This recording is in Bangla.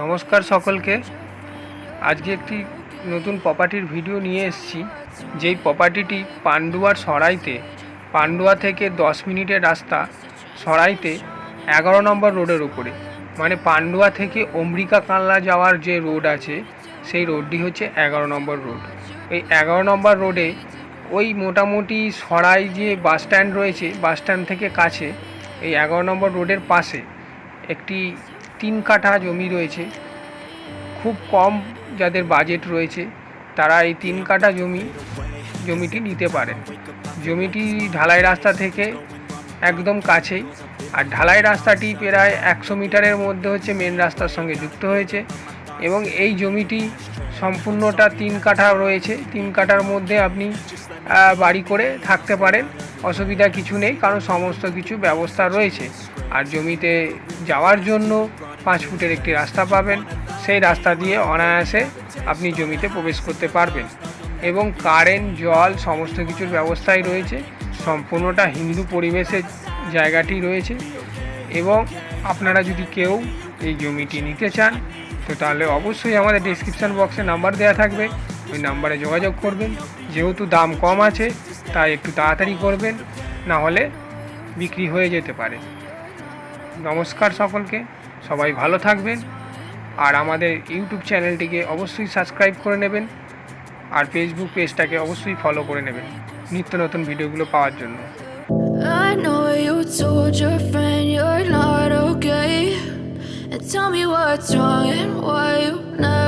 নমস্কার সকলকে। আজকে একটি নতুন প্রপার্টির ভিডিও নিয়ে এসেছি। যেই প্রপার্টিটি পান্ডুয়ার সরাইতে, পান্ডুয়া থেকে দশ মিনিটের রাস্তা সরাইতে এগারো নম্বর রোডের উপরে। মানে পান্ডুয়া থেকে অমরিকা কানলা যাওয়ার যে রোড আছে, সেই রোডটি হচ্ছে এগারো নম্বর রোড। এই এগারো নম্বর রোডে ওই মোটামুটি সরাই যে বাস স্ট্যান্ড রয়েছে, বাস স্ট্যান্ড থেকে কাছে, এই এগারো নম্বর রোডের পাশে একটি তিন কাঠা জমি রয়েছে। খুব কম যাদের বাজেট রয়েছে, তারা এই তিন কাঠা জমি, জমিটি নিতে পারেন। জমিটি ঢালাই রাস্তা থেকে একদম কাছেই, আর ঢালাই রাস্তাটি প্রায় একশো মিটারের মধ্যে হচ্ছে মেন রাস্তার সঙ্গে যুক্ত হয়েছে এবং এই জমিটি সম্পূর্ণটা তিন কাঠা রয়েছে। তিন কাঠার মধ্যে আপনি বাড়ি করে থাকতে পারেন, অসুবিধা কিছু নেই, কারণ সমস্ত কিছু ব্যবস্থা রয়েছে। আর জমিতে যাওয়ার জন্য পাঁচ ফুটের একটি রাস্তা পাবেন। সেই রাস্তা দিয়ে অনায়াসে আপনি জমিতে প্রবেশ করতে পারবেন এবং কারেন্ট জল সমস্ত কিছুর ব্যবস্থাই রয়েছে। সম্পূর্ণটা হিন্দু পরিবেশের জায়গাটি রয়েছে এবং আপনারা যদি কেউ এই জমিটি নিতে চান, তো তাহলে অবশ্যই আমাদের ডিসক্রিপশান বক্সে নাম্বার দেওয়া থাকবে। ওই নাম্বারে যোগাযোগ করবেন। যেহেতু দাম কম আছে, তাই একটু তাড়াতাড়ি করবেন, না হলে বিক্রি হয়ে যেতে পারে। নমস্কার সকলকে, সবাই ভালো থাকবেন আর আমাদের ইউটিউব চ্যানেলটিকে অবশ্যই সাবস্ক্রাইব করে নেবেন আর ফেসবুক পেজটাকে অবশ্যই ফলো করে নেবেন নিত্য নতুন ভিডিওগুলো পাওয়ার জন্য. And tell me what's wrong and why you never